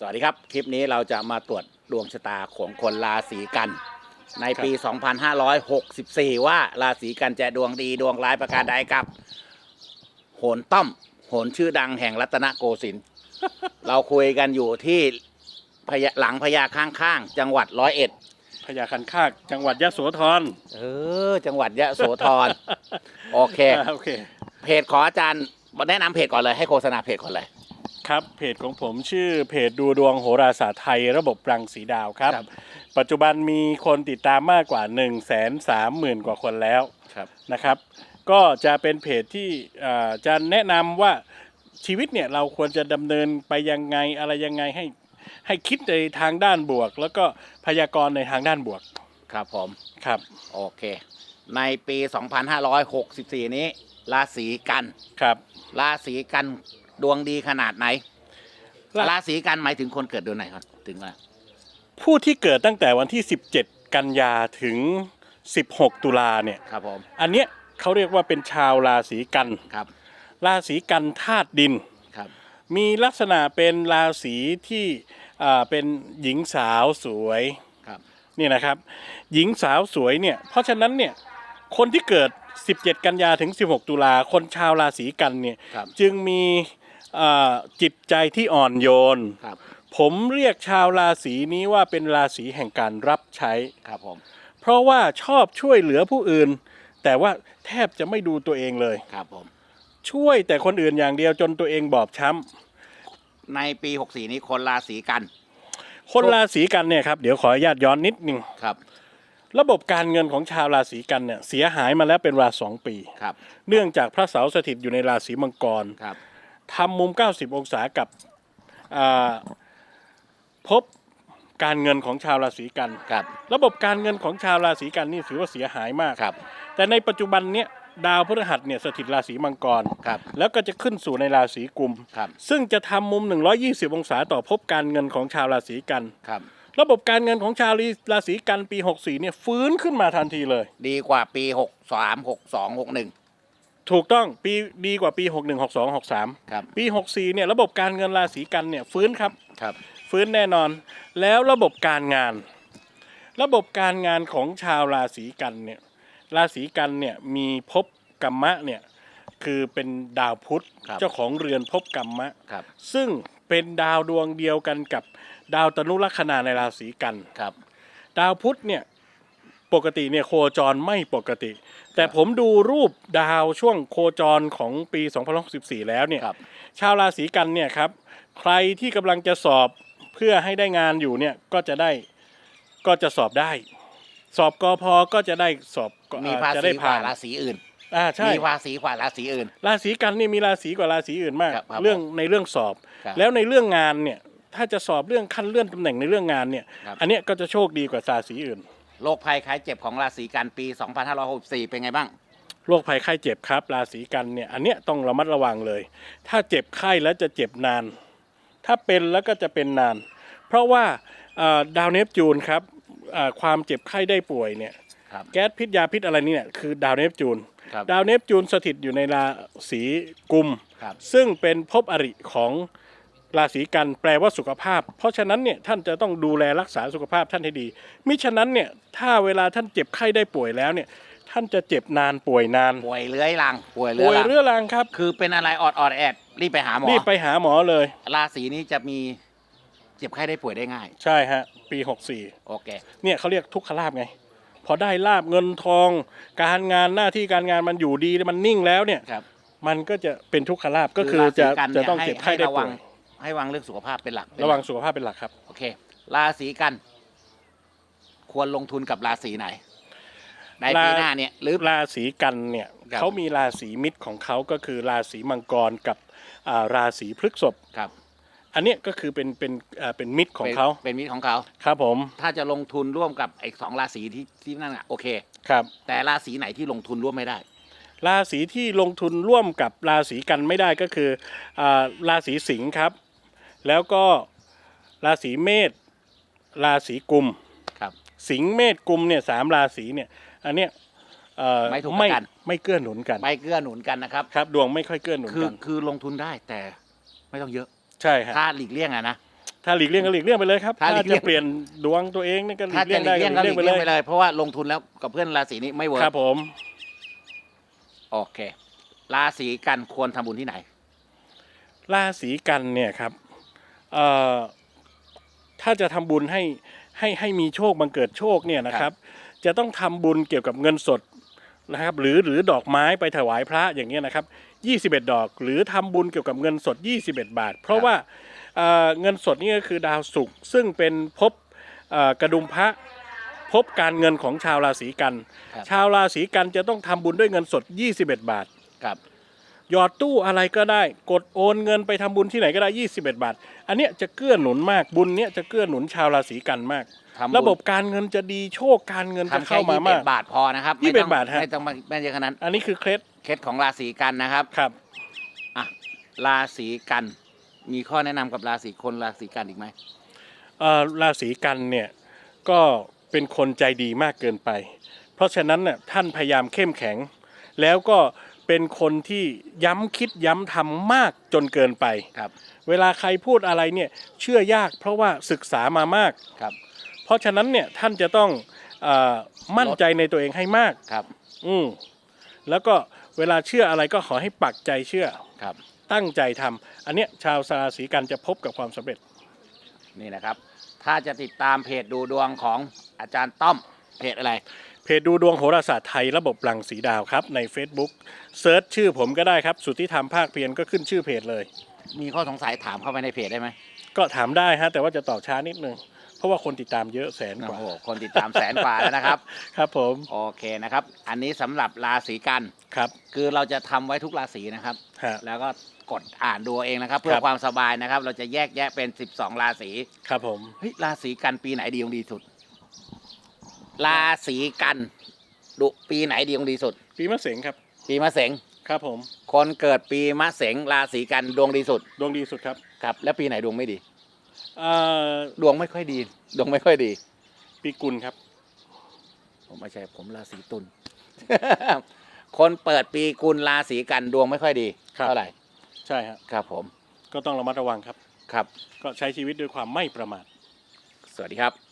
สวัสดีครับ คลิปนี้เราจะมาตรวจดวงชะตาของคนราศีกัน ในปี 2564 ว่าราศีกันจะดวงดีดวงร้ายประการใดกับ โหนต้อม โหนชื่อดังแห่งรัตนโกสินทร์เราคุยกันอยู่ที่พญาหลังพญาข้างๆจังหวัดร้อยเอ็ด พญาคันคากจังหวัดยะโสธรเออ จังหวัดยะโสธร โอเค อ่าโอเค เพจของอาจารย์แนะนำเพจก่อนเลยให้โฆษณาเพจก่อนเลย ครับเพจของผมชื่อเพจดูดวงโหราศาสตร์ไทย ระบบรังสีดาวครับ ครับ ปัจจุบันมีคนติดตามมากกว่า1 3 0 0 0 0กว่าคนแล้ว ครับ นะครับ ก็จะเป็นเพจที่อ่าจะแนะนำว่าชีวิตเนี่ยเราควรจะดำเนินไปยังไงอะไรยังไงให้ให้คิดในทางด้านบวก แล้วก็พยากรณ์ในทางด้านบวกครับผม ครับ โอเค ในปี 2564 นี้ ราศีกัน ครับ ราศีกัน ดวงดีขนาดไหนราราศีกันหมายถึงคนเกิดเดือนไหนครับ ถึงว่า ผู้ที่เกิดตั้งแต่วันที่ 17 กันยาถึง 16 ตุลาเนี่ย ครับผม อันเนี้ยเขาเรียกว่าเป็นชาวราศีกัน ครับ ราศีกันธาตุดิน ครับ มีลักษณะเป็นราศีที่อ่าเป็นหญิงสาวสวย ครับ นี่นะครับ หญิงสาวสวยเนี่ย เพราะฉะนั้นเนี่ย คนที่เกิด 17 กันยาถึง 16 ตุลา คนชาวราศีกันเนี่ย ครับ จึงมีอ่า จิตใจที่อ่อนโยนครับผมเรียกชาวราศีนี้ว่าเป็นราศีแห่งการรับใช้ครับผมเพราะว่าชอบช่วยเหลือผู้อื่น แต่ว่าแทบจะไม่ดูตัวเองเลยครับผมช่วยแต่คนอื่นอย่างเดียวจนตัวเองบอบช้ำในปี 64 นี้คนราศีกัน คนราศีกันเนี่ยครับเดี๋ยวขออนุญาตย้อนนิดนึงครับ ระบบการเงินของชาวราศีกันเนี่ยเสียหายมาแล้วเป็นเวลาสองปีครับ เนื่องจากพระเสาร์สถิตอยู่ในราศีมังกรครับ ทำมุม 90 องศากับอ่าพบการเงินของชาวราศีกันครับ ระบบการเงินของชาวราศีกันนี่ถือว่าเสียหายมากครับ แต่ในปัจจุบันเนี้ยดาวพฤหัสเนี่ยสถิตราศีมังกรครับแล้วก็จะขึ้นสู่ในราศีกุมครับซึ่งจะทำมุม 120 องศาต่อภพการเงินของชาวราศีกันครับ ระบบการเงินของชาวราศีกันปี 64เนี่ยฟื้นขึ้นมาทันทีเลย ดีกว่าปี 63 62 61 ถูกต้องปีดีกว่าปี 61 62 63 ครับ ปี 64เนี่ยระบบการเงินราศีกันเนี่ยฟื้นครับ ครับ ฟื้นแน่นอน แล้วระบบการงาน ระบบการงานของชาวราศีกันเนี่ยราศีกันเนี่ยมีภพกรรมะเนี่ยคือเป็นดาวพุธครับเจ้าของเรือนภพกรรมะ ครับ ซึ่งเป็นดาวดวงเดียวกันกับดาวตนุลัคนาในราศีกัน ครับ ดาวพุธเนี่ย ปกติเนี่ยโคจรไม่ปกติ แต่ผมดูรูปดาวช่วงโคจรของปี2064แล้วเนี่ยครับชาวราศีกันเนี่ยครับ ใครที่กำลังจะสอบเพื่อให้ได้งานอยู่เนี่ยก็จะได้ก็จะสอบได้ สอบกอพอก็จะได้สอบก็มีอ่ภาจะษีได้กว่าผ่านราศีอื่นอ่าใช่มีภาษีกว่าราศีอื่น ราศีกันนี่มีราศีกว่าราศีอื่นมากครับครับเรื่องในเรื่องสอบครับแล้วในเรื่องงานเนี่ย ถ้าจะสอบเรื่องขั้นเลื่อนตำแหน่งในเรื่องงานเนี่ยครับอันเนี้ยก็จะโชคดีกว่าราศีอื่น โรคภัยไข้เจ็บของราศีกันปี 2564 เป็นไงบ้าง โรคภัยไข้เจ็บครับ ราศีกันเนี่ยอันเนี้ยต้องระมัดระวังเลย ถ้าเจ็บไข้แล้วจะเจ็บนาน ถ้าเป็นแล้วก็จะเป็นนาน เพราะว่าเอ่อดาวเนปจูนครับเอ่อความเจ็บไข้ได้ป่วยเนี่ยครับ แก๊สพิษยาพิษอะไรนี่เนี่ยคือดาวเนปจูน ครับ ดาวเนปจูนสถิตอยู่ในราศีกุม ครับ ซึ่งเป็นภพอริของ ราศีกันแปลว่าสุขภาพ เพราะฉะนั้นเนี่ยท่านจะต้องดูแลรักษาสุขภาพท่านให้ดี มิฉะนั้นเนี่ยถ้าเวลาท่านเจ็บไข้ได้ป่วยแล้วเนี่ยท่านจะเจ็บนานป่วยนานป่วยเลื้อยรังป่วยเลื้ป่อวยรังเรื้อรังครับ คือเป็นอะไรออดออดแอดรีบไปหาหมอรีบไปหาหมอเลย ราศีนี้จะมีเจ็บไข้ได้ป่วยได้ง่าย ใช่ฮะ ปีโอเค64เนี่ยเขาเรียกทุกขลาบไง พอได้ลาบเงินทอง การงานหน้าที่การงานมันอยู่ดีมันนิ่งแล้วเนี่ยครับมันก็จะเป็นทุกขลาบก็คือราศีจะกันจะเนี่ยต้องให้เจ็บไข้ให้ได้ระวัป่งวย ให้ระวังเรื่องสุขภาพเป็นหลักเป็นหลักระวังสุขภาพเป็นหลักครับ โอเค ราศีกัน ควรลงทุนกับราศีไหน ในปีราหน้าเนี่ยหรือ ราศีกันเนี่ยครับ เขามีราศีมิตรของเขาก็คือราศีมังกรกับอ่าราศีพฤษภครับอันเนี้ยก็คือเป็นเป็นอ่าเป็นมิตรของเขาป็นเป็นมิตรของเขา ครับผมถ้าจะลงทุนร่วมกับไอ้สองราศีที่ที่นั่นอะโอเค ครับ แต่ราศีไหนที่ลงทุนร่วมไม่ได้ ราศีที่ลงทุนร่วมกับราศีกันไม่ได้ก็คืออาราศีสิงห์ครับ แล้วก็ราศีเมษราศีกุมครับ สิงห์เมษกุมเนี่ยสามราศีเนี่ยอันเนี้ยเอ่อไม่ถูกไม่กัน ไม่เกื้อหนุนกันไปเกื้อหนุนกันนะครับ ครับ ดวงไม่ค่อยเกื้อหนุนคือกันคือลงทุนได้แต่ไม่ต้องเยอะใช่ฮะถ้าหลีกเลี่ยงอะนะถถ้าหลีกเลี่ยงก็หลีกเลี่ยงไปเลยครับถ้าถ้าหลีกเลี่จะยง เปลี่ยนดวงตัวเองนี่ก็หลีถ้ากเลี่จะยงหลีได้กเลี่ยงก็ก็หหลีลีกกเลี่ยงไปเลี่ยงไปเลยเลย เพราะว่าลงทุนแล้วกับเพื่อนราศีนี้ไม่เวิร์คกรับผม โอเค ราศีกันควรทำบุญที่ไหน ราศีกันเนี่ยครับเอ่อ ถ้าจะทำบุญให้ให้ให้มีโชคบังเกิดโชคเนี่ยนะครับ จะต้องทำบุญเกี่ยวกับเงินสดนะครับ หรือหรือดอกไม้ไปถวายพระอย่างเงี้ยนะครับ21 ดอก หรือทำบุญเกี่ยวกับเงินสด 21 บาท เพราะว่าเอ่อเงินสดนี่ก็คือดาวศุกร์ซึ่งเป็นภพเอ่อกระดุมพระภพการเงินของชาวราศีกันครับชาวราศีกันจะต้องทำบุญด้วยเงินสด 21 บาทครับ หยอดตู้อะไรก็ได้ กดโอนเงินไปทำบุญที่ไหนก็ได้ 21 บาท อันเนี้ยจะเกื้อหนุนมากบุญเนี้ยจะเกื้อหนุนชาวราศีกันมาก ทำระบบการเงินจะดีโชคการเงินจะทำแค่เข้ามายี่สิบมาเอ็ก ดบาทพอนะครับยี่สิบเอ็ดบาทฮะ ไม่ต้องไม่ไม่เยอะขนาดนั้นอันนี้คือเคล็ดเคล็ดของราศีกันนะครับครับ อะราศีกัน มีข้อแนะนำกับราศีคนราศีกันอีกไหม เอ่อราศีกันเนี่ยก็เป็นคนใจดีมากเกินไป เพราะฉะนั้นน่ะท่านพยายามเข้มแข็ง แล้วก็ เป็นคนที่ย้ำคิดย้ำทำมากจนเกินไป ครับเวลาใครพูดอะไรเนี่ยเชื่อยากเพราะว่าศึกษามามาก ครับเพราะฉะนั้นเนี่ยท่านจะต้องเออมั่นใจในตัวเองให้มาก ครับอืมแล้วก็เวลาเชื่ออะไรก็ขอให้ปักใจเชื่อ ครับ ตั้งใจทำอันเนี้ยชาวราศีกันจะพบกับความสำเร็จ นี่นะครับ ถ้าจะติดตามเพจดูดวงของอาจารย์ต้อมเพจอะไร เพจดูดวงโหราศาสตร์ไทยระบบรังสีดาวครับ ใน Facebook เซิร์ชชื่อผมก็ได้ครับ สุทธิธรรมภาคเพียรก็ขึ้นชื่อเพจเลย มีข้อสงสัยถามเข้าไปในเพจได้ไหมก็ถามได้ฮะแต่ว่าจะตอบช้านิดนึง เพราะว่าคนติดตามเยอะแสนกโอ้ว่า โหคนติดตามแสนกว่าแล้วนะครับ ครับผมโอเคนะครับ อันนี้สำหรับราศีกันครับคือเราจะทำไว้ทุกราศีนะครับ ฮะ แล้วก็กดอ่านดูเอาเองนะครับ เพื่อครับ ความสบายนะครับ เราจะแยกแยะเป็น 12 ราศีครับผม เฮ้ยราศีกันปีไหนดีของดีสุด ราศีกันดุปีไหนดีของดีสุด ปีมะเสงครับ ปีมะเสงครับผม คนเกิดปีมะเสงราศีกันดวงดีสุดดวงดีสุดครับครับ แล้วปีไหนดวงไม่ดี เอ่อดวงไม่ค่อยดี ดวงไม่ค่อยดี ปีกุลครับ ผมไม่ใช่ผมราศีตุล คนเปิดปีกุลราศีกันดวงไม่ค่อยดี ครับ เท่าไหร่ใช่ฮะครับผม ก็ต้องระมัดระวังครับ ครับ ก็ใช้ชีวิตด้วยความไม่ประมาท สวัสดีครับ